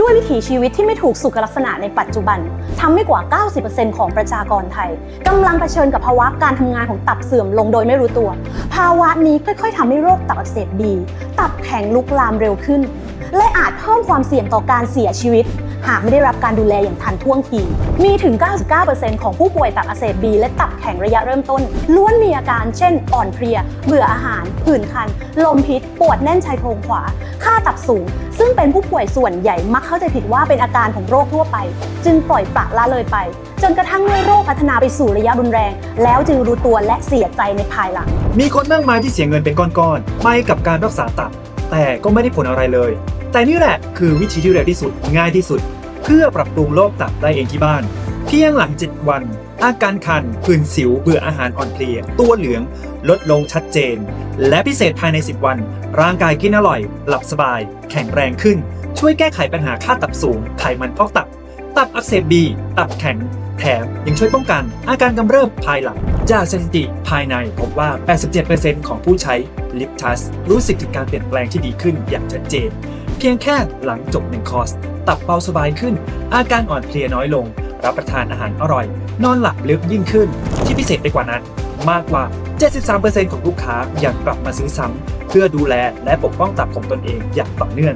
ด้วยวิถีชีวิตที่ไม่ถูกสุขลักษณะในปัจจุบันทำให้กว่า 90%ของประชากรไทยกำลังเผชิญกับภาวะการทำงานของตับเสื่อมลงโดยไม่รู้ตัว ภาวะนี้ค่อย ๆทำให้โรคตับอักเสบบีตับแข็งลุกลามเร็วขึ้น และอาจเพิ่มความเสี่ยงต่อการเสียชีวิต หากไม่ได้รับการดูแลอย่างทันท่วงที มีถึง 99%ของผู้ป่วยตับอักเสบบีและตับแข็งระยะเริ่มต้น ล้วนมีอาการเช่น อ่อนเพลีย เบื่ออาหารผื่นคัน ลมพิษ ปวดแน่นชายโครงขวา ค่าตับสูง ซึ่งเป็นผู้ป่วยส่วนใหญ่มักเข้าใจผิดว่าเป็นอาการของโรคทั่วไป จึงปล่อยปละละเลยไป จนกระทั่งเมื่อโรคพัฒนาไปสู่ระยะรุนแรง แล้วจึงรู้ตัวและเสียใจในภายหลัง มีคนมากมายที่เสียเงินเป็นก้อนๆไปกับการรักษาตับ แต่ก็ไม่ได้ผลอะไรเลย แต่นี่แหละคือวิธีที่เร็วที่สุดง่ายที่สุด เพื่อปรับปรุงโรคตับได้เองที่บ้าน เพียงหลัง 7 วัน อาการคันผื่นสิวเบื่ออาหารอ่อนเพลีย ตัวเหลือง ลดลงชัดเจน และพิเศษภายใน 10 วัน ร่างกายกินอร่อย หลับสบาย แข็งแรงขึ้น ช่วยแก้ไขปัญหาค่าตับสูง ไขมันพอกตับ ตับอักเสบบี ตับแข็ง แถมยังช่วยป้องกัน อาการกำเริบภายหลัง จากสถิติภายในพบว่า 87%ของผู้ใช้ลิปทัสรู้สึกถึงการเปลี่ยนแปลงที่ดีขึ้นอย่างชัดเจน เพียงแค่หลังจบหนึ่งคอร์สตับเบาสบายขึ้น อาการอ่อนเพลียน้อยลง รับประทานอาหารอร่อย นอนหลับลึกยิ่งขึ้น ที่พิเศษไปกว่านั้น มากกว่า 73%ของลูกค้ายังกลับมาซื้อซ้ำเพื่อดูแลและปกป้องตับของตนเองอย่างต่อเนื่อง